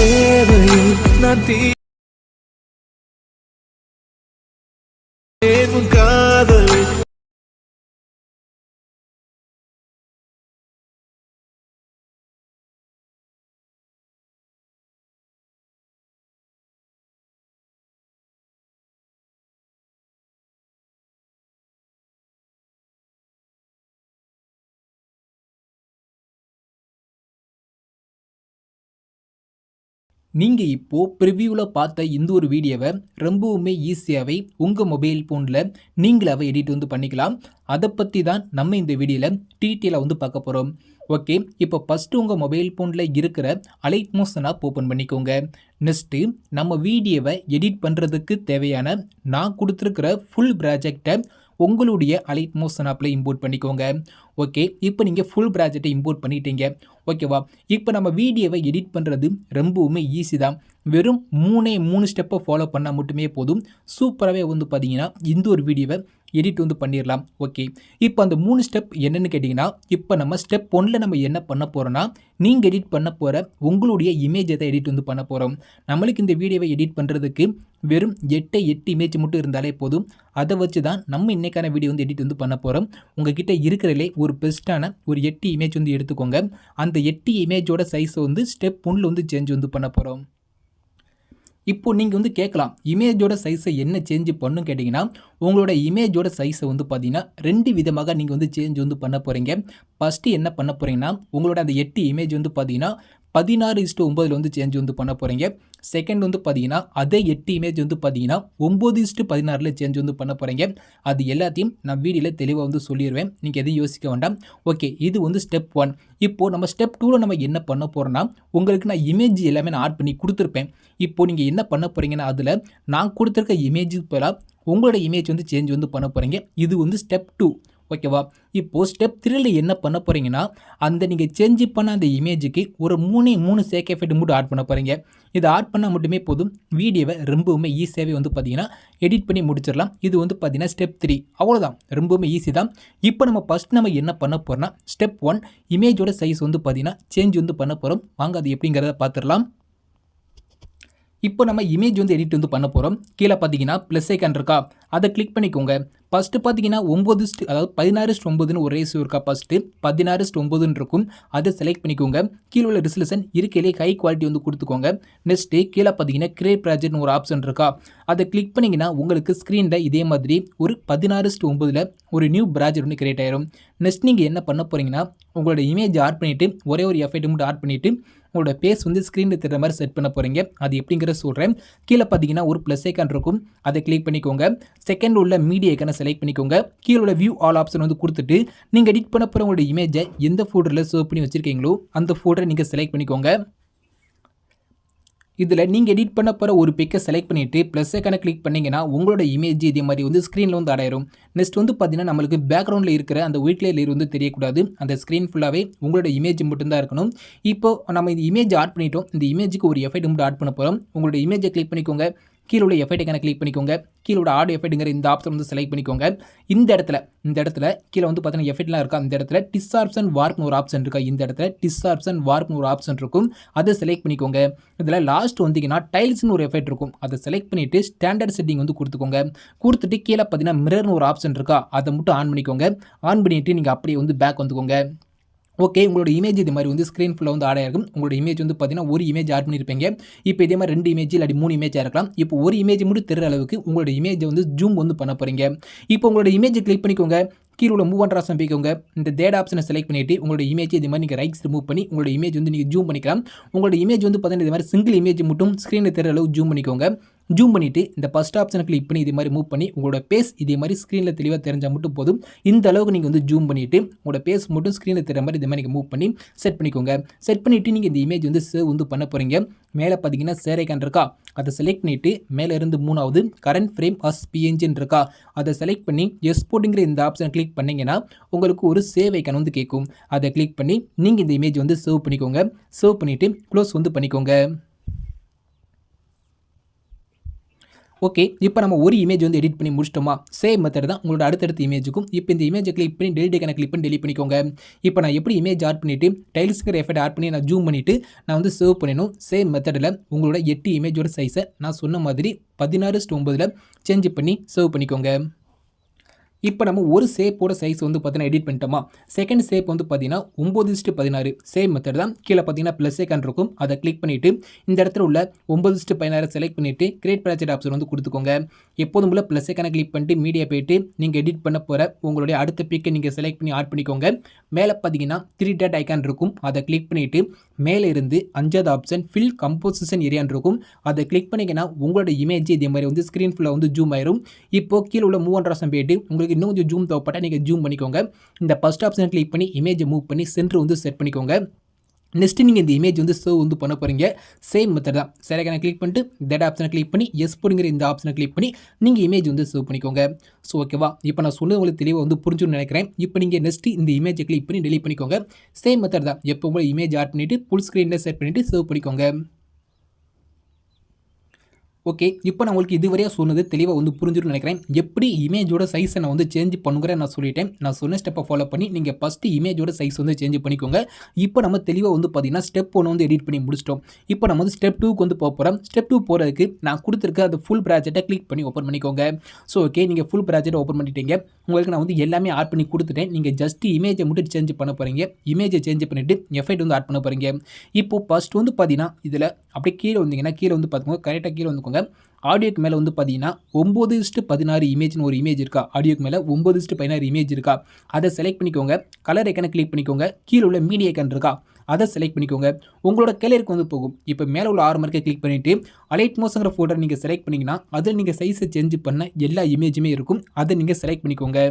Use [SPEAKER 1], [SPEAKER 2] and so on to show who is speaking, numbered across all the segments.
[SPEAKER 1] தேவையில் நான் தீ
[SPEAKER 2] நீங்கள் இப்போது ப்ரிவியூவில் பார்த்த இந்த ஒரு வீடியோவை ரொம்பவுமே ஈஸியாகவே உங்கள் மொபைல் ஃபோனில் நீங்களாவே எடிட் வந்து பண்ணிக்கலாம். அதை பற்றி தான் நம்ம இந்த வீடியோவில் டீட்டெயிலாக வந்து பார்க்க போகிறோம் ஓகே இப்போ ஃபஸ்ட்டு உங்கள் மொபைல் ஃபோனில் இருக்கிற அலைட் மோஷன் ஆப் ஓப்பன் பண்ணிக்கோங்க. நெக்ஸ்ட்டு நம்ம வீடியோவை எடிட் பண்ணுறதுக்கு தேவையான நான் கொடுத்துருக்கிற ஃபுல் ப்ராஜெக்டை உங்களுடைய அலைட் மோஷன் ஆப்பில் இம்போர்ட் பண்ணிக்கோங்க. ஓகே இப்போ நீங்கள் ஃபுல் ப்ராஜெக்டை இம்போர்ட் பண்ணிட்டீங்க. ஓகேவா இப்போ நம்ம வீடியோவை எடிட் பண்ணுறது ரொம்பவுமே ஈஸி தான். வெறும் மூணே மூணு ஸ்டெப்பை ஃபாலோ பண்ணால் மட்டுமே போதும். சூப்பராகவே வந்து பார்த்தீங்கன்னா இந்த ஒரு வீடியோவை எடிட் வந்து பண்ணிடலாம் ஓகே இப்போ அந்த மூணு ஸ்டெப் என்னென்னு கேட்டிங்கன்னா இப்போ நம்ம ஸ்டெப் ஒன்றில் நம்ம என்ன பண்ண போகிறோன்னா நீங்கள் எடிட் பண்ண போகிற உங்களுடைய இமேஜை தான் எடிட் வந்து பண்ண போகிறோம் நம்மளுக்கு இந்த வீடியோவை எடிட் பண்ணுறதுக்கு வெறும் எட்டு எட்டு இமேஜ் மட்டும் இருந்தாலே போதும். அதை வச்சு தான் நம்ம இன்றைக்கான வீடியோ வந்து எடிட் வந்து பண்ண போகிறோம் உங்ககிட்ட இருக்கிறதுலே ஒரு பெஸ்ட்டான ஒரு எட்டு இமேஜ் வந்து எடுத்துக்கோங்க. அந்த எட்டு இமேஜோட சைஸை வந்து ஸ்டெப் ஒன்றில் வந்து சேஞ்ச் வந்து பண்ண போகிறோம் இப்போ நீங்கள் வந்து கேட்கலாம் இமேஜோட சைஸை என்ன சேஞ்ச் பண்ணுன்னு கேட்டிங்கன்னா உங்களோட இமேஜோட சைஸை வந்து பார்த்தீங்கன்னா ரெண்டு விதமாக நீங்கள் வந்து சேஞ்ச் வந்து பண்ண போகிறீங்க ஃபஸ்ட்டு என்ன பண்ண போகிறீங்கன்னா உங்களோட அந்த எட்டு இமேஜ் வந்து பார்த்தீங்கன்னா பதினாறு இஸ்ட்டு ஒம்பதில் வந்து சேஞ்ச் வந்து பண்ண போகிறீங்க செகண்ட் வந்து பார்த்தீங்கன்னா அதே எட்டு இமேஜ் வந்து பார்த்தீங்கன்னா ஒம்பது இஸ்ட்டு பதினாறில் சேஞ்ச் வந்து பண்ண போகிறீங்க அது எல்லாத்தையும் நான் வீடியோவில் தெளிவாக வந்து சொல்லிடுவேன் நீங்கள் எதையும் யோசிக்க வேண்டாம். ஓகே இது வந்து ஸ்டெப் ஒன் இப்போது நம்ம ஸ்டெப் டூவில் நம்ம என்ன பண்ண போகிறோன்னா உங்களுக்கு நான் இமேஜ் எல்லாமே நான் ஆட் பண்ணி கொடுத்துருப்பேன். இப்போது நீங்கள் என்ன பண்ண போகிறீங்கன்னா அதில் நான் கொடுத்துருக்க இமேஜுக்கு பதிலாக உங்களோட இமேஜ் வந்து சேஞ்ச் வந்து பண்ண போகிறீங்க இது வந்து ஸ்டெப் டூ ஓகேவா? இப்போது ஸ்டெப் த்ரீல என்ன பண்ண போகிறீங்கன்னா அந்த நீங்கள் சேஞ்ச் பண்ண அந்த இமேஜுக்கு ஒரு மூணு மூணு சேக் எஃபெக்ட் மட்டும் ஆட் பண்ண போகிறீங்க இதை ஆட் பண்ணால் மட்டுமே போதும். வீடியோவை ரொம்பவுமே ஈஸியாகவே வந்து பார்த்தீங்கன்னா எடிட் பண்ணி முடிச்சிடலாம். இது வந்து பார்த்தீங்கன்னா ஸ்டெப் த்ரீ அவ்வளோதான் ரொம்பவுமே ஈஸி தான். இப்போ நம்ம ஃபஸ்ட் நம்ம என்ன பண்ண போகிறோம்னா ஸ்டெப் ஒன் இமேஜோட சைஸ் வந்து பார்த்தீங்கன்னா சேஞ்ச் வந்து பண்ண போகிறோம் வாங்க அது எப்படிங்கிறத பார்த்துடலாம். இப்போ நம்ம இமேஜ் வந்து எடிட் வந்து பண்ண போகிறோம் கீழே பார்த்தீங்கன்னா ப்ளஸ் ஐக்கான் இருக்கா? அதை கிளிக் பண்ணிக்கோங்க. ஃபஸ்ட்டு பார்த்தீங்கன்னா ஒம்பது ஸ்ட் அதாவது பதினாறு ஸ்ட் ஒம்பதுன்னு ஒரு ரேஸ் இருக்கா ஃபஸ்ட்டு பதினாறு ஸ்ட் ஒம்பதுன்னு இருக்கும். அதை செலக்ட் பண்ணிக்கோங்க. கீழே உள்ள ரிசல்யூஷன் இருக்கையிலே ஹை குவாலிட்டி வந்து கொடுத்துக்கோங்க. நெக்ஸ்ட்டு கீழே பார்த்தீங்கன்னா கிரியேட் ப்ராஜெக்ட்னு ஒரு ஆப்ஷன் இருக்கா? அதை கிளிக் பண்ணிங்கன்னா உங்களுக்கு ஸ்க்ரீனில் இதே மாதிரி ஒரு பதினாறு ஸ்ட் ஒம்பதில் ஒரு நியூ ப்ராஜெக்ட் ஒன்று கிரியேட் ஆயிரும். நெக்ஸ்ட் நீங்கள் என்ன பண்ண போகிறீங்கன்னா உங்களோட இமேஜ் ஆட் பண்ணிவிட்டு ஒரே ஒரு எஃபெக்ட் மட்டும் ஆட் பண்ணிவிட்டு உங்களோட பேஸ் வந்து ஸ்க்ரீனில் தெரிகிற மாதிரி செட் பண்ண போகிறீங்க அது எப்படிங்கிற சொல்கிறேன் கீழே பார்த்தீங்கன்னா ஒரு ப்ளஸ் ஐக்கான் இருக்கும். அதை கிளிக் பண்ணிக்கோங்க. செகண்ட் உள்ள மீடியா ஐக்கானை செலக்ட் பண்ணிக்கோங்க. கீழே உள்ள வியூ ஆல் ஆப்ஷன் வந்து கொடுத்துட்டு நீங்கள் எடிட் பண்ண போகிற உங்களோட இமேஜை எந்த ஃபோல்டரில் சேவ் பண்ணி வச்சுருக்கீங்களோ அந்த ஃபோல்டரை நீங்கள் செலக்ட் பண்ணிக்கோங்க. இதில் நீங்கள் எடிட் பண்ண போகிற ஒரு பிக்கை செலக்ட் பண்ணிவிட்டு ப்ளஸ் ஐக்கான கிளிக் பண்ணிங்கன்னா உங்களோட இமேஜ் இதே மாதிரி வந்து ஸ்க்ரீனில் வந்து அடையிடும் நெக்ஸ்ட் வந்து பார்த்தீங்கன்னா நம்மளுக்கு பேக்ரவுண்டில் இருக்கிற அந்த ஒயிட் லேயர் வந்து தெரியக்கூடாது. அந்த ஸ்க்ரீன் ஃபுல்லாகவே உங்களோட இமேஜ் மட்டும்தான் இருக்கணும். இப்போ நம்ம இந்த இமேஜ் ஆட் பண்ணிட்டோம். இந்த இமேஜுக்கு ஒரு எஃபெக்ட் மட்டும் ஆட் பண்ண போகிறோம் உங்களோட இமேஜை கிளிக் பண்ணிக்கோங்க. கீழே உள்ள எஃபெக்ட்டுக்கான கிளிக் பண்ணிக்கோங்க. கீழே உள்ள ஆடியோ எஃபெக்ட்டுங்கிற இந்த ஆப்ஷன் வந்து செலக்ட் பண்ணிக்கோங்க. இந்த இடத்துல இந்த இடத்துல கீழே வந்து பார்த்தீங்கன்னா எஃபெக்ட்லாம் இருக்கா? இந்த இடத்துல டிஸ் ஆப்ஷன் வார்ப்னு ஒரு ஆப்ஷன் இருக்கா? இந்த இடத்துல டிஸ் ஆப்ஷன் வார்ப்னு ஒரு ஆப்ஷன் இருக்கும். அதை செலக்ட் பண்ணிக்கோங்க. இதில் லாஸ்ட் வந்தீங்கன்னா டைல்ஸ்னு ஒரு எஃபெக்ட் இருக்கும். அதை செலக்ட் பண்ணிவிட்டு ஸ்டாண்டர்ட் செட்டிங் வந்து கொடுத்துக்கோங்க. கொடுத்துட்டு கீழே பார்த்தீங்கன்னா மிரர்னு ஒரு ஆப்ஷன் இருக்கா? அதை மட்டும் ஆன் பண்ணிக்கோங்க. ஆன் பண்ணிவிட்டு நீங்கள் அப்படியே வந்து பேக் வந்துக்கோங்க. ஓகே உங்களோட இமேஜ் இது மாதிரி வந்து ஸ்க்ரீன் ஃபுல்லாக வந்து ஆட் ஆயிருக்கும். உங்களோட இமேஜ் வந்து பார்த்தீங்கன்னா ஒரு இமேஜ் ஆட் பண்ணியிருப்பீங்க இப்போ இதே மாதிரி ரெண்டு இமேஜ் இல்லாட்டி மூணு இமேஜாக இருக்கலாம். இப்போ ஒரு இமேஜ் மட்டும் தெரிகிற அளவுக்கு உங்களோட இமேஜை வந்து ஜூம் வந்து பண்ண போகிறீங்க இப்போ உங்களோட இமேஜை கிளிக் பண்ணிக்கோங்க. கீழே உள்ள மூவ் பண்ணுற சம்பிக்கோங்க இந்த தேட் ஆப்ஷனை செலக்ட் பண்ணிவிட்டு உங்களோட இமேஜ் இது மாதிரி நீங்கள் ரைட்ஸ் ரிமூவ் பண்ணி உங்களோட இமேஜ் வந்து நீங்கள் ஜூம் பண்ணிக்கலாம். உங்களோட இமேஜ் வந்து பார்த்தீங்கன்னா இது மாதிரி சிங்கிள் இமேஜ் மட்டும் ஸ்க்ரீனில் தெரிற அளவுக்கு ஜூம் பண்ணிக்கோங்க. ஜூம் பண்ணிவிட்டு இந்த ஃபஸ்ட் ஆப்ஷனை கிளிக் பண்ணி இதே மாதிரி மூவ் பண்ணி உங்களோட பேஸ் இதே மாதிரி ஸ்க்ரீனில் தெளிவாக தெரிஞ்சால் மட்டும் போதும். இந்த அளவுக்கு நீங்கள் வந்து ஜூம் பண்ணிவிட்டு உங்களோட பேஸ் மட்டும் ஸ்க்ரீனில் தெரிற மாதிரி இதே மாதிரி நீங்கள் மூவ் பண்ணி செட் பண்ணிக்கோங்க. செட் பண்ணிவிட்டு நீங்கள் இந்த இமேஜ் வந்து சேவ் வந்து பண்ண போகிறீங்க மேலே பார்த்தீங்கன்னா சேரைக்கான் இருக்கா? அதை செலக்ட் பண்ணிவிட்டு மேலே இருந்து மூணாவது கரண்ட் ஃப்ரேம் அஸ் பிஎன்ஜின் இருக்கா? அதை செலக்ட் பண்ணி எஸ்போர்ட்டுங்கிற இந்த ஆப்ஷனை கிளிக் பண்ணிங்கன்னா உங்களுக்கு ஒரு சேவ் ஐக்கான் வந்து கேட்கும். அதை கிளிக் பண்ணி நீங்கள் இந்த இமேஜ் வந்து சேவ் பண்ணிக்கோங்க. சேவ் பண்ணிவிட்டு க்ளோஸ் வந்து பண்ணிக்கோங்க. ஓகே இப்போ நம்ம ஒரு இமேஜ் வந்து எடிட் பண்ணி முடிச்சிட்டோமா? சேம் மெத்தட் தான் உங்களோட அடுத்தடுத்த இமேஜுக்கும் இப்போ இந்த இமேஜை கிளிக் பண்ணி டெலிட் ஐக்கனை கிளிக் பண்ணி டெலிட் பண்ணிக்கோங்க. இப்போ நான் எப்படி இமேஜ் ஆட் பண்ணிவிட்டு டைல்ஸுங்கிற எஃபெக்ட் ஆட் பண்ணி நான் ஜூம் பண்ணிவிட்டு நான் வந்து சேவ் பண்ணணும். சேம் மெத்தடில் உங்களோட எட்டு இமேஜோட சைஸை நான் சொன்ன மாதிரி பதினாறு ஒம்பதில் சேஞ்ச் பண்ணி சேவ் பண்ணிக்கோங்க. இப்போ நம்ம ஒரு சேப்போட சைஸ் வந்து பார்த்தீங்கன்னா எடிட் பண்ணிட்டோமா? செகண்ட் சேப் வந்து பார்த்தீங்கன்னா ஒம்பது இஸ்ட்டு பதினாறு. சேம் மெத்தட் தான். கீழே பார்த்தீங்கன்னா ப்ளஸ் ஐக்கான் இருக்கும். அதை கிளிக் பண்ணிவிட்டு இந்த இடத்துல உள்ள ஒம்பது இஸ்ட்டு பதினாறு செலக்ட் பண்ணிவிட்டு கிரியேட் ப்ராஜெக்ட் ஆப்ஷன் வந்து கொடுத்துக்கோங்க. எப்போதும் உள்ள ப்ளஸ் ஏக்கான கிளிக் பண்ணிட்டு மீடியா போயிட்டு நீங்கள் எடிட் பண்ண போகிற உங்களுடைய அடுத்த பிக்கை நீங்கள் செலக்ட் பண்ணி ஆட் பண்ணிக்கோங்க. மேலே பார்த்தீங்கன்னா த்ரீ டேட் ஐக்கான் இருக்கும். அதை கிளிக் பண்ணிவிட்டு மேலே இருந்து அஞ்சாவது ஆப்ஷன் ஃபில் கம்போசிஷன் ஏரியான் இருக்கும். அதை கிளிக் பண்ணிங்கன்னா உங்களோட இமேஜ் இதே மாதிரி வந்து ஸ்க்ரீன் ஃபுல்லாக வந்து ஜூம் ஆயிரும். இப்போ கீழே உள்ள மூவன் ஆப்ஷன் போயிட்டு உங்களுக்கு இன்னும் கொஞ்சம் ஜூம் தேவைப்பட்டால் நீங்கள் ஜூம் பண்ணிக்கோங்க. இந்த ஃபஸ்ட் ஆப்ஷனை கிளிக் பண்ணி இமேஜை மூவ் பண்ணி சென்டர் வந்து செட் பண்ணிக்கோங்க. நெக்ஸ்ட்டு நீங்கள் இந்த இமேஜ் வந்து சேவ் வந்து பண்ண போகிறீங்க சேம் மெத்தட் தான். சரிக்கான கிளிக் பண்ணிட்டு தட் ஆப்ஷனை கிளிக் பண்ணி எஸ் போடுங்கிற இந்த ஆப்ஷனை கிளிக் பண்ணி நீங்கள் இமேஜ் வந்து சேவ் பண்ணிக்கோங்க. ஸோ ஓகேவா இப்போ நான் சொன்னது உங்களுக்கு தெளிவாக வந்து புரிஞ்சுன்னு நினைக்கிறேன். இப்போ நீங்கள் நெக்ஸ்ட்டு இந்த இமேஜை கிளிக் பண்ணி டெலிட் பண்ணிக்கோங்க. சேம் மெத்தட் தான். எப்போ உங்களை இமேஜ் ஆட் பண்ணிவிட்டு ஃபுல் ஸ்க்ரீனில் செட் பண்ணிவிட்டு சேவ் பண்ணிக்கோங்க. ஓகே இப்போ நான் உங்களுக்கு இதுவரையாக சொன்னது தெளிவாக வந்து புரிஞ்சிருன்னு நினைக்கிறேன். எப்படி இமேஜோட சைஸை நான் வந்து சேஞ்ச் பண்ணுங்கிற நான் சொல்லிட்டேன். நான் சொன்ன ஸ்டெப்பை ஃபாலோ பண்ணி நீங்கள் ஃபஸ்ட்டு இமேஜோட சைஸ் வந்து சேஞ்ச் பண்ணிக்கோங்க. இப்போ நம்ம தெளிவாக வந்து பார்த்தீங்கன்னா ஸ்டெப் ஒன்று வந்து எடிட் பண்ணி முடிச்சிட்டோம். இப்போ நம்ம வந்து ஸ்டெப் டூக்கு வந்து போக போகிறோம் ஸ்டெப் டூ போகிறதுக்கு நான் கொடுத்துருக்க அந்த ஃபுல் ப்ராஜெக்டை கிளிக் பண்ணி ஓப்பன் பண்ணிக்கோங்க. ஸோ ஓகே நீங்கள் ஃபுல் ப்ராஜெக்ட் ஓப்பன் பண்ணிட்டீங்க. உங்களுக்கு நான் வந்து எல்லாமே ஆட் பண்ணி கொடுத்துட்டேன். நீங்கள் ஜஸ்ட் இமேஜை மட்டும் சேஞ்ச் பண்ண போகிறீங்க இமேஜை சேஞ்ச் பண்ணிவிட்டு எஃபெக்ட் வந்து ஆட் பண்ண போகிறீங்க இப்போ ஃபஸ்ட் வந்து பார்த்தீங்கன்னா இதில் அப்படியே கீழே வந்தீங்கன்னா கீழே வந்து பார்த்துக்கோங்க கரெக்டாக கீழே வந்துக்கோங்க ஆடியோக்கு மேலே வந்து பார்த்தீங்கன்னா ஒம்பது இஸ்ட்டு பதினாறு இமேஜ்னு ஒரு இமேஜ் இருக்கா? ஆடியோக்கு மேலே ஒம்பது இஸ்ட்டு பதினாறு இமேஜ் இருக்கா? அதை செலக்ட் பண்ணிக்கோங்க. கலர் ஐக்கனை கிளிக் பண்ணிக்கோங்க. கீழே உள்ள மீடியா ஐக்கன் இருக்கா? அதை செலக்ட் பண்ணிக்கோங்க. உங்களோட கலருக்கு வந்து போகும். இப்போ மேலே உள்ள ஆறு மார்க்கை கிளிக் பண்ணிவிட்டு அலைட் மோஸ்ங்கிற ஃபோட்டோ நீங்கள் செலக்ட் பண்ணிங்கன்னா அதில் நீங்கள் சைஸை சேஞ்ச் பண்ண எல்லா இமேஜுமே இருக்கும். அதை நீங்கள் செலக்ட் பண்ணிக்கோங்க.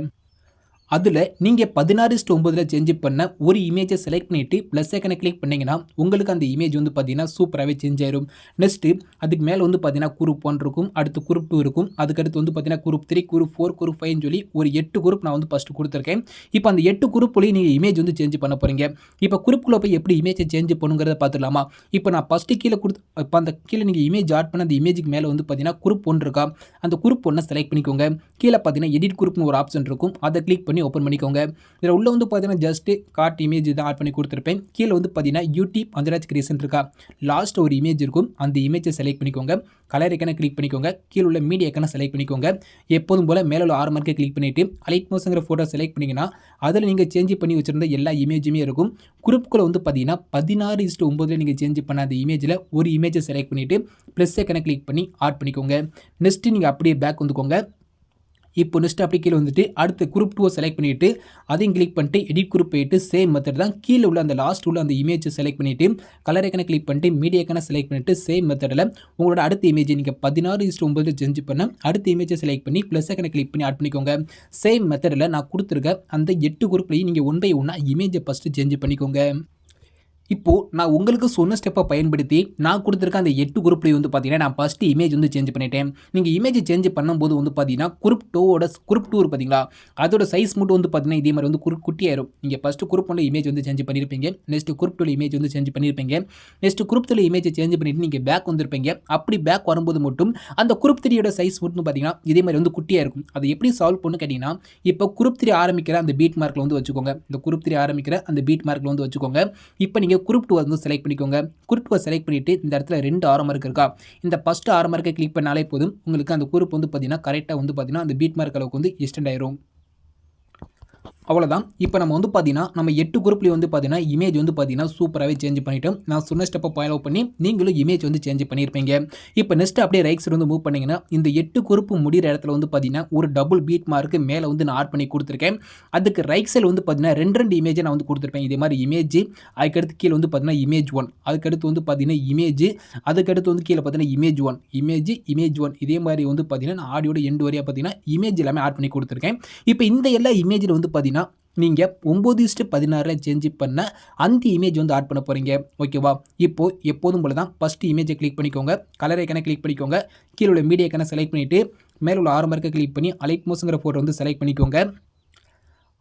[SPEAKER 2] அதில் நீங்கள் பதினாறு ஸ்டு ஒம்பதில் சேஞ்ச் பண்ண ஒரு இமேஜை செலக்ட் பண்ணிவிட்டு ப்ளஸ் ஐக்கனை கிளிக் பண்ணிங்கன்னா உங்களுக்கு அந்த இமேஜ் வந்து பார்த்தீங்கன்னா சூப்பராகவே சேஞ்ச் ஆயிரும். நெக்ஸ்ட்டு அதுக்கு மேலே வந்து பார்த்தீங்கன்னா குரூப் ஒன் இருக்கும் அடுத்து குரூப் டூ இருக்கும் அதுக்கடுத்து வந்து பார்த்தீங்கன்னா group three group four group ஃபைவ்னு சொல்லி ஒரு எட்டு குரூப் நான் வந்து ஃபஸ்ட்டு கொடுத்துருக்கேன். இப்போ அந்த எட்டு குரூப்லேயும் நீங்கள் இமேஜ் வந்து சேஞ்ச் பண்ண போகிறீங்க இப்போ குரூப்புக்குள்ளே போய் எப்படி இமேஜை சேஞ்ச் பண்ணுங்கிறத பார்த்துலாமா இப்போ நான் ஃபஸ்ட்டு கீழே கொடுத்து இப்போ அந்த கீழே நீங்கள் இமேஜ் ஆட் பண்ண அந்த இமேஜுக்கு மேலே வந்து பார்த்தீங்கன்னா குரூப் ஒன்று இருக்கா? அந்த குரூப் ஒன்றை செலக்ட் பண்ணிக்கோங்க. கீழே பார்த்தீங்கன்னா எடிட் குரூப்னு ஒரு ஆப்ஷன் இருக்கும். அதை கிளிக் பண்ணி ஓப்பன் பண்ணிக்கோங்க. இதில் உள்ள வந்து பார்த்தீங்கன்னா ஜஸ்ட்டு கார்ட் இமேஜ் தான் ஆட் பண்ணி கொடுத்துருப்பேன். கீழே வந்து பார்த்தீங்கன்னா யூடியூப் அந்தராஜ் கிரியேஷன் இருக்கா. லாஸ்ட் ஒரு இமேஜ் இருக்கும். அந்த இமேஜை செலக்ட் பண்ணிக்கோங்க. கலர் எக்கனை கிளிக் பண்ணிக்கோங்க. கீழே உள்ள மீடியா எக்கனை செலக்ட் பண்ணிக்கோங்க. எப்போதும் போல் மேலே உள்ள ஆறு மார்க்கை கிளிக் பண்ணிவிட்டு அலைட் மோஸுங்கிற ஃபோட்டோ செலக்ட் பண்ணிங்கன்னா அதில் நீங்கள் சேஞ்ச் பண்ணி வச்சுருந்த எல்லா இமேஜுமே இருக்கும். குரூப்புக்குள்ளே வந்து பார்த்தீங்கன்னா பதினாறு இஸ்ட்டு ஒம்பதில் நீங்கள் சேஞ்ச் பண்ண அந்த இமேஜில் ஒரு இமேஜை செலக்ட் பண்ணிவிட்டு ப்ளஸ் எக்கனை கிளிக் பண்ணி ஆட் பண்ணிக்கோங்க. நெக்ஸ்ட்டு நீங்கள் அப்படியே பேக் வந்துக்கோங்க. இப்போ நெக்ஸ்ட் அப்படி கீழே வந்துட்டு அடுத்த குரூப் டூவை செலக்ட் பண்ணிவிட்டு அதையும் கிளிக் பண்ணிட்டு எடிட் குரூப் போயிட்டு சேம் மெத்தட் தான் கீழே உள்ள அந்த லாஸ்ட் உள்ள அந்த இமேஜை செலக்ட் பண்ணிவிட்டு கலர் ஐக்கனை கிளிக் பண்ணிட்டு மீடியா ஐக்கனை செலக்ட் பண்ணிவிட்டு சேம் மெத்தடில் உங்களோட அடுத்த இமேஜை நீங்கள் பதினாறு இஸ்ட் ஒம்பது செஞ்சு பண்ண அடுத்த இமேஜை செலக்ட் பண்ணி ப்ளஸ் ஐக்கனை கிளிக் பண்ணி ஆட் பண்ணிக்கோங்க. சேம் மெத்தடில் நான் கொடுத்துருக்க அந்த எட்டு குரூப்லையும் நீங்கள் ஒன் பை ஒன்னாக இமேஜை ஃபஸ்ட்டு சேஞ்ச் பண்ணிக்கோங்க. இப்போது நான் உங்களுக்கு சொன்ன ஸ்டெப்பை பயன்படுத்தி நான் கொடுத்துருக்க அந்த எட்டு குரூப்லேயும் வந்து பார்த்தீங்கன்னா நான் ஃபஸ்ட்டு இமேஜ் வந்து சேஞ்ச் பண்ணிட்டேன். நீங்கள் இமேஜ் சேஞ்ச் பண்ணும்போது வந்து பார்த்தீங்கன்னா குரூப் டூவோட குரூப் டூ பார்த்தீங்களா அதோட சைஸ் மட்டும் வந்து பார்த்தீங்கன்னா இதே மாதிரி வந்து குரூப் குட்டியாயிரும். நீங்கள் ஃபஸ்ட்டு குரூப் ஒன்று இமேஜ் வந்து சேஞ்ச் பண்ணியிருப்பீங்க நெக்ஸ்ட் குரூப் டூவில் இமேஜ் வந்து சேஞ்ச் பண்ணியிருப்பீங்க நெக்ஸ்ட் குரூப் டூவில் இமேஜ் சேஞ்ச் பண்ணிட்டு நீங்கள் பேக் வந்திருப்பீங்க. அப்படி பேக் வரும்போது மட்டும் அந்த குரூப் த்ரீயோட சைஸ் மட்டும் பார்த்தீங்கன்னா இதே மாதிரி வந்து குட்டியாக இருக்கும் அதை எப்படி சால்வ் பண்ணு கேட்டிங்கன்னா இப்போ குரூப் த்ரீ ஆரம்பிக்கிற அந்த பீட் மார்க்கில் வந்து வச்சுக்கோங்க. இந்த குரூப் த்ரீ ஆரம்பிக்கிற அந்த பீட் மார்க்கில் வந்து வச்சுக்கோங்க. இப்போ நீங்கள் குரூப் டூ வந்து செலக்ட் பண்ணிக்கோங்க. குரூப் டூவை செலக்ட் பண்ணிவிட்டு இந்த இடத்துல ரெண்டு ஆரம் மார்க் இருக்கா? இந்த ஃபஸ்ட்டு ஆரம் மார்க்கை கிளிக் பண்ணாலே போதும். உங்களுக்கு அந்த குரூப் வந்து பார்த்தீங்கன்னா கரெக்டாக வந்து பார்த்தீங்கன்னா அந்த பீட் மார்க் அளவுக்கு வந்து எக்ஸ்டெண்ட் ஆயிரும். அவ்வளோதான் இப்போ நம்ம வந்து பார்த்தீங்கன்னா நம்ம எட்டு குரூப்லேயும் வந்து பார்த்தீங்கன்னா இமேஜ் வந்து பார்த்தீங்கன்னா சூப்பராகவே சேஞ்ச் பண்ணிவிட்டு நான் சொன்ன ஸ்டெப்பை ஃபாலோ பண்ணி நீங்களும் இமேஜ் வந்து சேஞ்ச் பண்ணியிருப்பீங்க இப்போ நெக்ஸ்ட் அப்படியே ரைட் சைடு வந்து மூவ் பண்ணிங்கன்னா இந்த எட்டு குரூப் முடிகிற இடத்துல வந்து பார்த்தீங்கன்னா ஒரு டபுள் பீட் மார்க்கு மேலே வந்து நான் ஆட் பண்ணி கொடுத்துருக்கேன். அதுக்கு ரைட் சைடு வந்து பார்த்தீங்கன்னா ரெண்டு ரெண்டு இமேஜை நான் வந்து கொடுத்துருப்பேன். இதே மாதிரி இமேஜ் அதுக்கடுத்து கீழே வந்து பார்த்தீங்கன்னா இமேஜ் ஒன் அதுக்கடுத்து வந்து பார்த்தீங்கன்னா இமேஜ் அதுக்கடுத்து வந்து கீழே பார்த்தீங்கன்னா image one image image one இதே மாதிரி வந்து பார்த்தீங்கன்னா நான் ஆடியோட எண்டு வரையாக பார்த்தீங்கன்னா இமேஜ் எல்லாமே ஆட் பண்ணி கொடுத்துருக்கேன். இப்போ இந்த எல்லா இமேஜில் வந்து பார்த்தீங்கன்னா நீங்கள் ஒம்பது இஸ்ட்டு பதினாறில் சேஞ்ச் பண்ண அந்த இமேஜ் வந்து ஆட் பண்ண போகிறீங்க ஓகேவா இப்போது எப்போதும் போல தான் ஃபஸ்ட்டு இமேஜை கிளிக் பண்ணிக்கோங்க. கலர் ஐக்கனை கிளிக் பண்ணிக்கோங்க. கீழே உள்ள மீடியா ஐக்கனை செலக்ட் பண்ணிவிட்டு மேலே உள்ள ஆறு மார்க்கை கிளிக் பண்ணி அலைட் மோஸுங்கிற ஃபோட்டோ வந்து செலக்ட் பண்ணிக்கோங்க.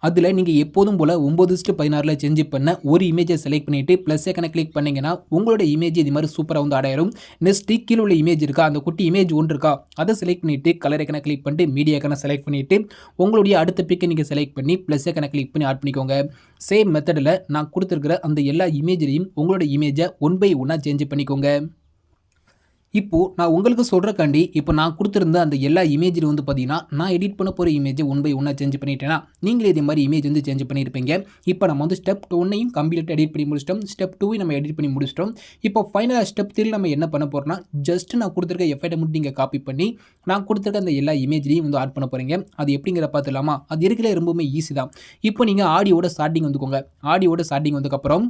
[SPEAKER 2] அதில் நீங்கள் எப்போதும் போல் ஒம்பது இஸ்ட்டு பதினாறில் சேஞ்ச் பண்ண ஒரு இமேஜை செலக்ட் பண்ணிவிட்டு ப்ளஸ் ஐக்கனை கிளிக் பண்ணிங்கன்னா உங்களோட இமேஜ் இது மாதிரி சூப்பராக வந்து அடையாரும் நெக்ஸ்ட்டு கீழே உள்ள இமேஜ் இருக்கா அந்த குட்டி இமேஜ் ஒன்று இருக்கா அதை செலக்ட் பண்ணிவிட்டு கலர் ஐக்கனை கிளிக் பண்ணிட்டு மீடியா கனை செலக்ட் பண்ணிவிட்டு உங்களுடைய அடுத்த பிக்கை நீங்கள் செலக்ட் பண்ணி ப்ளஸ் ஐக்கனை கிளிக் பண்ணி ஆட் பண்ணிக்கோங்க. சேம் மெத்தடில் நான் கொடுத்துருக்கிற அந்த எல்லா இமேஜ்லையும் உங்களோட இமேஜை ஒன் பை ஒன்னாக சேஞ்ச் பண்ணிக்கோங்க. இப்போது நான் உங்களுக்கு சொல்கிறக்காண்டி இப்போ நான் கொடுத்துருந்த அந்த எல்லா இமேஜில் வந்து பார்த்தீங்கன்னா நான் எடிட் பண்ண போகிற இமேஜை ஒன் பை ஒன்னாக சேஞ்ச் பண்ணிட்டேன்னா நீங்களே இதே மாதிரி இமேஜ் வந்து சேஞ்ச் பண்ணியிருப்பீங்க. இப்போ நம்ம வந்து ஸ்டெப் ஒன்னையும் கம்ப்ளீட் எடிட் பண்ணி முடிச்சிட்டோம். ஸ்டெப் டூவையும் நம்ம எடிட் பண்ணி முடிச்சிட்டோம். இப்போ ஃபைனலாக ஸ்டெப் த்ரீ நம்ம என்ன பண்ண போகிறோம்னா ஜஸ்ட் நான் கொடுத்துருக்க எஃபெக்டை மட்டும் நீங்கள் காப்பி பண்ணி நான் கொடுத்துருக்க அந்த எல்லா இமேஜ்லையும் வந்து ஆட் பண்ண போகிறீங்க அது எப்படிங்கிற பார்த்துலாமா அது இருக்கிற ரொம்பவுமே ஈஸி தான். இப்போ நீங்கள் ஆடியோட ஸ்டார்டிங் வந்துக்கோங்க. ஆடியோட ஸ்டார்டிங் வந்ததுக்கப்புறம்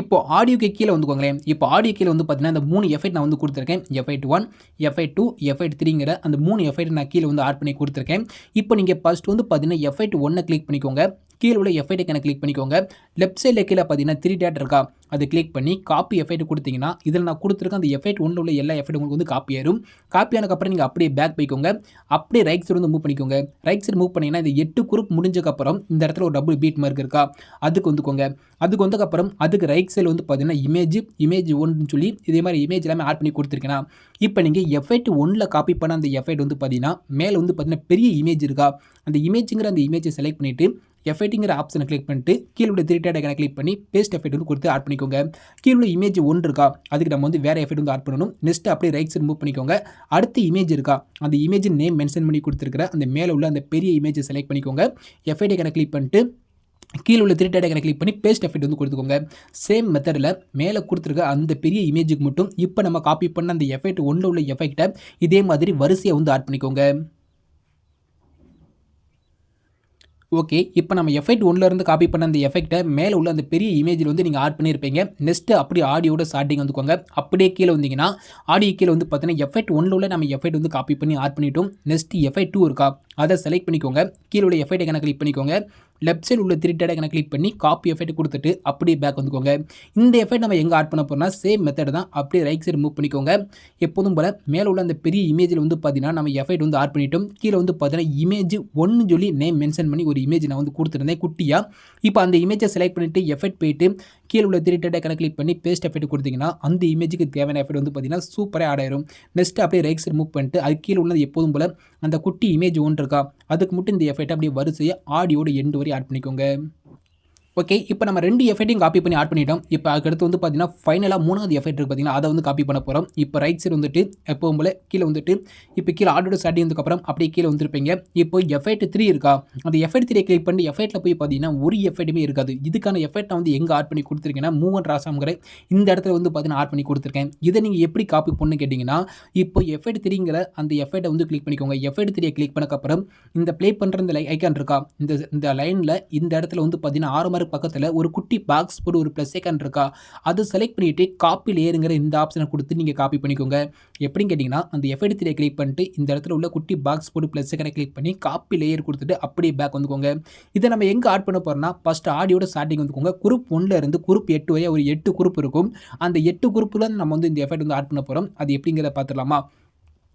[SPEAKER 2] இப்போ ஆடியோக்கு கீழே வந்துக்கோங்களேன். இப்போ ஆடியோ கீழே வந்து பார்த்தீங்கன்னா இந்த மூணு எஃபெக்ட் நான் வந்து கொடுத்துருக்கேன். Effect one effect two effect த்ரீங்கிற அந்த மூணு எஃபெக்ட் நான் கீழே வந்து ஆட் பண்ணி கொடுத்துருக்கேன். இப்போ நீங்கள் ஃபஸ்ட் வந்து பார்த்தீங்கன்னா எஃபெக்ட் ஒன்னை கிளிக் பண்ணிக்கோங்க. கீழே உள்ள எஃப்ஐடி ஐக்கனை கிளிக் பண்ணிக்கோங்க. லெஃப்ட் சைடில் கீழே பார்த்தீங்கன்னா த்ரீ டேட் இருக்கா? அது கிளிக் பண்ணி காப்பி எஃபெக்ட் கொடுத்தீங்கன்னா இதில் நான் கொடுத்துருக்க அந்த எஃபெக்ட் ஒன்றில் உள்ள எல்லா எஃபெக்ட் உங்களுக்கு வந்து காப்பி ஆயிரும் காப்பி ஆனதுக்கப்புறம் நீங்கள் அப்படியே பேக் போய்க்கோங்க. அப்படியே ரைட் சைடு வந்து மூவ் பண்ணிக்கோங்க. ரைட் சைடு மூவ் பண்ணிங்கன்னா இந்த எட்டு குரூப் முடிஞ்சக்கப்புறம் இந்த இடத்துல ஒரு டபுள் பீட் மார்க் இருக்கா? அதுக்கு வந்துக்கோங்க. அதுக்கு வந்ததுக்கப்புறம் அதுக்கு ரைட் சைடில் வந்து பார்த்தீங்கன்னா இமேஜ் இமேஜ் ஒன்றுன்னு சொல்லி இதே மாதிரி இமேஜ் எல்லாமே ஆட் பண்ணி கொடுத்துருக்கேன்னா இப்போ நீங்கள் எஃபெக்ட் ஒன்றில் காப்பி பண்ண அந்த எஃபெக்ட் வந்து பார்த்தீங்கன்னா மேலே வந்து பார்த்தீங்கன்னா பெரிய இமேஜ் இருக்கா? அந்த இமேஜுங்கிற அந்த இமேஜை செலக்ட் பண்ணிவிட்டு எஃபெக்ட்டுங்கிற ஆப்ஷனை கிளிக் பண்ணிட்டு கீழே உள்ள த்ரீ டேட் ஐக்கனை கிளிக் பண்ணி பேஸ்ட் எஃபெக்ட் வந்து கொடுத்து ஆட் பண்ணிக்கோங்க. கீழே உள்ள இமேஜ் ஒன்று இருக்கா அதுக்கு நம்ம வந்து வேறு எஃபெக்ட் வந்து ஆட் பண்ணணும். நெக்ஸ்ட் அப்படியே ரைட் சைட் மூவ் பண்ணிக்கோங்க. அடுத்த இமேஜ் இருக்கா அந்த இமேஜ் நேம் மென்ஷன் பண்ணி கொடுத்துருக்கிற அந்த மேலே உள்ள அந்த பெரிய இமேஜை செலக்ட் பண்ணிக்கோங்க. எஃபெக்ட் ஐக்கனை கிளிக் பண்ணிட்டு கீழே உள்ள த்ரீ டேட் ஐக்கனை கிளிக் பண்ணி பேஸ்ட் எஃபெக்ட் வந்து கொடுத்துக்கோங்க. சேம் மெத்தடில் மேலே கொடுத்துருக்க அந்த பெரிய இமேஜுக்கு மட்டும் இப்போ நம்ம காப்பி பண்ண அந்த எஃபெக்ட் ஒன்றில் உள்ள எஃபெக்ட்டை இதே மாதிரி வரிசையை வந்து ஆட் பண்ணிக்கோங்க. ஓகே இப்போ நம்ம எஃபெக்ட் இருந்து காப்பி பண்ண அந்த எஃபெக்ட்டை மேலே உள்ள அந்த பெரிய இமேஜில் வந்து நீங்கள் ஆட் பண்ணியிருப்பீங்க நெக்ஸ்ட்டு அப்படி ஆடியோட ஸ்டார்டிங் வந்துக்கோங்க. அப்படியே கீழே வந்தீங்கன்னா ஆடியோ கீழே வந்து பார்த்தீங்கன்னா எஃபெக்ட் ஒன்றில் உள்ள நம்ம எஃபெக்ட் வந்து காப்பி பண்ணி ஆட் பண்ணிட்டோம். நெக்ஸ்ட் எஃபெக்ட் டூ இருக்கா? அதை செலக்ட் பண்ணிக்கோங்க. கீழே உள்ள எஃபெக்ட் கணக்கு கிளிக் பண்ணிக்கோங்க. லெஃப்ட் சைடு உள்ள த்ரீ டேடை கிளிக் பண்ணி காப்பி எஃபெக்ட் கொடுத்துட்டு அப்படியே பேக் வந்துக்கோங்க. இந்த எஃபெக்ட் நம்ம எங்கே ஆட் பண்ண போகிறோம்னா சேம் மெத்தட் தான். அப்படியே ரைட் சைடு மூவ் பண்ணிக்கோங்க. எப்போதும் போல் மேலே உள்ள அந்த பெரிய இமேஜில் வந்து பார்த்தீங்கன்னா நம்ம எஃபெக்ட் வந்து ஆட் பண்ணிட்டோம். கீழே வந்து பார்த்தீங்கன்னா இமேஜ் ஒன்று சொல்லி நேம் மென்ஷன் பண்ணி ஒரு இமேஜ் நான் வந்து கொடுத்துருந்தேன் குட்டியாக இப்போ அந்த இமேஜை செலக்ட் பண்ணிவிட்டு எஃபெக்ட் போயிட்டு கீழே உள்ள த்ரீ டேட் கிளிக் பண்ணி பேஸ்ட் எஃபெக்ட் கொடுத்தீங்கன்னா அந்த இமேஜுக்கு தேவையான எஃபெக்ட் வந்து பார்த்தீங்கன்னா சூப்பராக ஆட் ஆயிரும். நெக்ஸ்ட் அப்படியே ரைட் சைடு மூவ் பண்ணிட்டு அது கீழே உள்ளது எப்போதும் போல் அந்த குட்டி இமேஜ் ஒன்று இருக்கா அதுக்கு மட்டும் இந்த எஃபெக்ட் அப்படியே வரிசையாக ஆடியோட எண்டு வரை ஆட் பண்ணிக்கோங்க. ஓகே இப்போ நம்ம ரெண்டு எஃபெக்ட்டையும் காப்பி பண்ணி ஆட் பண்ணிட்டோம். இப்போ அதுக்கடுத்து வந்து பார்த்தீங்கன்னா ஃபைனலாக மூணாவது எஃபெக்ட் இருக்குது பார்த்தீங்கன்னா அதை வந்து காப்பி பண்ண போகிறோம் இப்போ ரைட் சைடு வந்துட்டு எப்பவும் போல கீழே வந்துட்டு இப்போ கீழே ஆர்டர் ஸ்டார்டிங் வந்ததுக்கப்புறம் அப்படியே கீழே வந்துருப்பீங்க. இப்போ எஃபெக்ட் த்ரீ இருக்கா? அந்த எஃபெக்ட் த்ரீ கிளிக் பண்ணி எஃபெக்ட்டில் போய் பார்த்தீங்கன்னா ஒரு எஃபெக்ட்டுமே இருக்காது. இதுக்கான எஃபெக்ட் நான் வந்து எங்கே ஆட் பண்ணி கொடுத்துருக்கேன்னா மூவன் ராசாங்கிற இந்த இடத்துல வந்து பார்த்தீங்கன்னா ஆட் பண்ணி கொடுத்துருக்கேன். இதை நீங்கள் எப்படி காப்பி பண்ணு கேட்டிங்கன்னா இப்போ எஃபெக்ட் த்ரீங்கிற அந்த எஃபெக்ட்டை வந்து கிளிக் பண்ணிக்கோங்க. எஃபெக்ட் த்ரீயை கிளிக் பண்ணக்கப்புறம் இந்த ப்ளே பண்ணுற இந்த லை ஐக்கான் இருக்கா? இந்த இந்த லைனில் இந்த இடத்துல வந்து பார்த்தீங்கன்னா ஆறு மார்க் பக்கத்தில் ஒரு குட்டி பாக்ஸ் போட்டு ஒரு ப்ளஸ் ஐக்கான் இருக்கா? அது செலக்ட் பண்ணிவிட்டு காப்பி லேயருங்கிற இந்த ஆப்ஷனை கொடுத்து நீங்கள் காப்பி பண்ணிக்கோங்க. எப்படின்னு கேட்டிங்கன்னா அந்த எஃபெக்ட் த்ரீயை கிளிக் பண்ணிட்டு இந்த இடத்துல உள்ள குட்டி பாக்ஸ் போட்டு ப்ளஸ் ஐக்கனை கிளிக் பண்ணி காப்பி லேயர் கொடுத்துட்டு அப்படியே பேக் வந்துக்கோங்க. இதை நம்ம எங்கே ஆட் பண்ண போகிறோம்னா ஃபஸ்ட் ஆடியோட ஸ்டார்டிங் வந்துக்கோங்க. குரூப் ஒன்னில் இருந்து குரூப் எட்டு வரை ஒரு எட்டு குரூப் இருக்கும். அந்த எட்டு குரூப்பில் நம்ம வந்து இந்த எஃபெக்ட் வந்து ஆட் பண்ண போகிறோம் அது எப்படிங்கிறத பார்த்துடலாமா?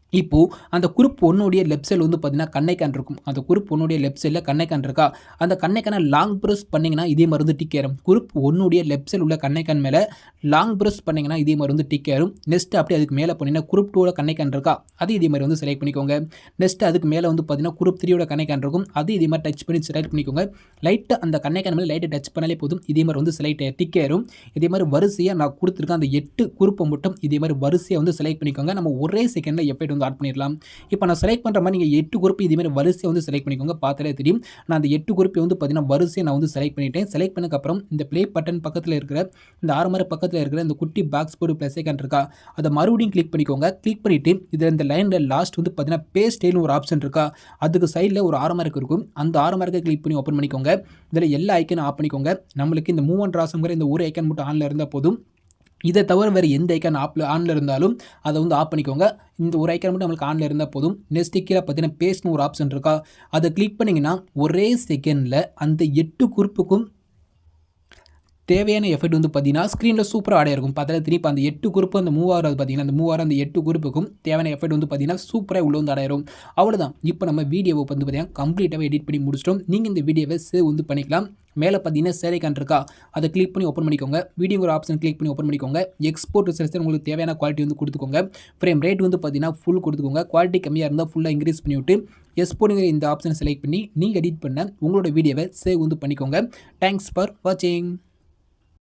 [SPEAKER 2] இப்போது அந்த குரூப் ஒன்னுடைய லெஃப்ட் சைடில் வந்து பார்த்தீங்கன்னா கண்ணைக்கான் இருக்கும். அந்த குரூப் ஒன்னுடைய லெஃப்ட் சைடில் கண்ணைக்கான் இருக்கா? அந்த கண்ணைக்கான லாங் ப்ரெஸ் பண்ணிங்கன்னா இதே மாதிரி வந்து டிக் ஏறும். குரூப் ஒன்னுடைய லெஃப்ட் சைடில் உள்ள கண்ணைக்கான் மேலே லாங் ப்ரெஸ் பண்ணிங்கன்னா இதே மாதிரி வந்து டிக் ஏறும். நெக்ஸ்ட் அப்படியே அதுக்கு மேலே பண்ணிங்கன்னா குரூப் டூவோட கண்ணைக்கான் இருக்கா? அது இதே மாதிரி வந்து செலக்ட் பண்ணிக்கோங்க. நெக்ஸ்ட் அதுக்கு மேலே வந்து பார்த்தீங்கன்னா குரூப் த்ரீயோட கண்ணைக்கான் இருக்கும். அது இதே மாதிரி டச் பண்ணி செலக்ட் பண்ணிக்கோங்க. லைட்டாக அந்த கண்ணைக்கான் மேலே லைட்டை டச் பண்ணாலே போதும். இதே மாதிரி வந்து செலக்ட் டிக் ஏறும். இதே மாதிரி வரிசையாக நான் கொடுத்துருக்கேன் அந்த எட்டு குரூப்பை மட்டும் இதே மாதிரி வரிசையாக வந்து செலக்ட் பண்ணிக்கோங்க. நம்ம ஒரே செகண்டில் எஃபெக்ட் வந்து ஆட் பண்ணிடலாம். இப்போ நான் செலக்ட் பண்ணுற மாதிரி நீங்கள் எட்டு குரூப் இதேமாதிரி வரிசையை வந்து செலக்ட் பண்ணிக்கோங்க. பார்த்தாலே தெரியும். நான் அந்த எட்டு குரூப்பை வந்து பார்த்தீங்கன்னா வரிசையை நான் வந்து செலக்ட் பண்ணிட்டேன். செலக்ட் பண்ணக்கப்புறம் இந்த ப்ளே பட்டன் பக்கத்தில் இருக்கிற இந்த ஆறு மாதிரி பக்கத்தில் இருக்கிற இந்த குட்டி பாக்ஸ் போர்டு ப்ளஸ் ஐக்கான் இருக்கா அதை மறுபடியும் கிளிக் பண்ணிக்கோங்க. கிளிக் பண்ணிவிட்டு இதில் இந்த லைனில் லாஸ்ட் வந்து பார்த்தீங்கன்னா பே ஸ்டைல்னு ஒரு ஆப்ஷன் இருக்கா அதுக்கு சைடில் ஒரு ஆறு மார்க் இருக்கும். அந்த ஆறு மார்க்கை கிளிக் பண்ணி ஓப்பன் பண்ணிக்கோங்க. இதில் எல்லா ஐக்கனும் ஆஃப் பண்ணிக்கோங்க. நம்மளுக்கு இந்த மூவன் ராசங்கிற இந்த ஒரு ஐக்கன் மட்டும் ஆனில் இருந்தால் போதும். இதை தவிர வேறு எந்த ஐக்கான் ஆப்பில் ஆனில் இருந்தாலும் அதை வந்து ஆஃப் பண்ணிக்கோங்க. இந்த ஒரு ஐக்கான் மட்டும் நம்மளுக்கு ஆனில் இருந்தால் போதும். நெக்ஸ்ட் கீழே பார்த்தீங்கன்னா பேசணும் ஒரு ஆப்ஷன் இருக்கா? அதை கிளிக் பண்ணிங்கன்னா ஒரே செகண்டில் அந்த எட்டு குறிப்புக்கும் தேவையான எஃபெக்ட் வந்து பார்த்தீங்கன்னா ஸ்க்ரீனில் சூப்பராக ஆடையாக இருக்கும். பார்த்தாலே திருப்பி அந்த எட்டு குரூப்பு அந்த மூவாயிரம் பார்த்தீங்கன்னா அந்த மூவாயிரம் அந்த எட்டு குரூப்புக்கும் தேவையான எஃபெக்ட் வந்து பார்த்தீங்கன்னா சூப்பராக உள்ள வந்து ஆடையாயிரும் அவ்வளோதான் இப்போ நம்ம வீடியோவை வந்து பார்த்தீங்கன்னா கம்ப்ளீட்டாகவே எடிட் பண்ணி முடிச்சிட்டோம். நீங்கள் இந்த வீடியோவை சேவ் வந்து பண்ணிக்கலாம். மேலே பார்த்தீங்கன்னா சேரைக்கான் இருக்கா? அதை கிளிக் பண்ணி ஓப்பன் பண்ணிக்கோங்க. வீடியோங்கிற ஆப்ஷன் கிளிக் பண்ணி ஓப்பன் பண்ணிக்கோங்க. எக்ஸ்போர்ட் செலக்ஷன் உங்களுக்கு தேவையான குவாலிட்டி வந்து கொடுத்துக்கோங்க. ஃப்ரேம் ரேட் வந்து பார்த்தீங்கன்னா ஃபுல் கொடுத்துக்கோங்க. குவாலிட்டி கம்மியாக இருந்தால் ஃபுல்லாக இன்க்ரீஸ் பண்ணிவிட்டு எக்ஸ்போர்ட்டுங்கிற இந்த ஆப்ஷனை செலக்ட் பண்ணி நீங்கள் எடிட் பண்ண உங்களோட வீடியோவை சேவ் வந்து பண்ணிக்கோங்க. தேங்க்ஸ் ஃபார் வாட்சிங்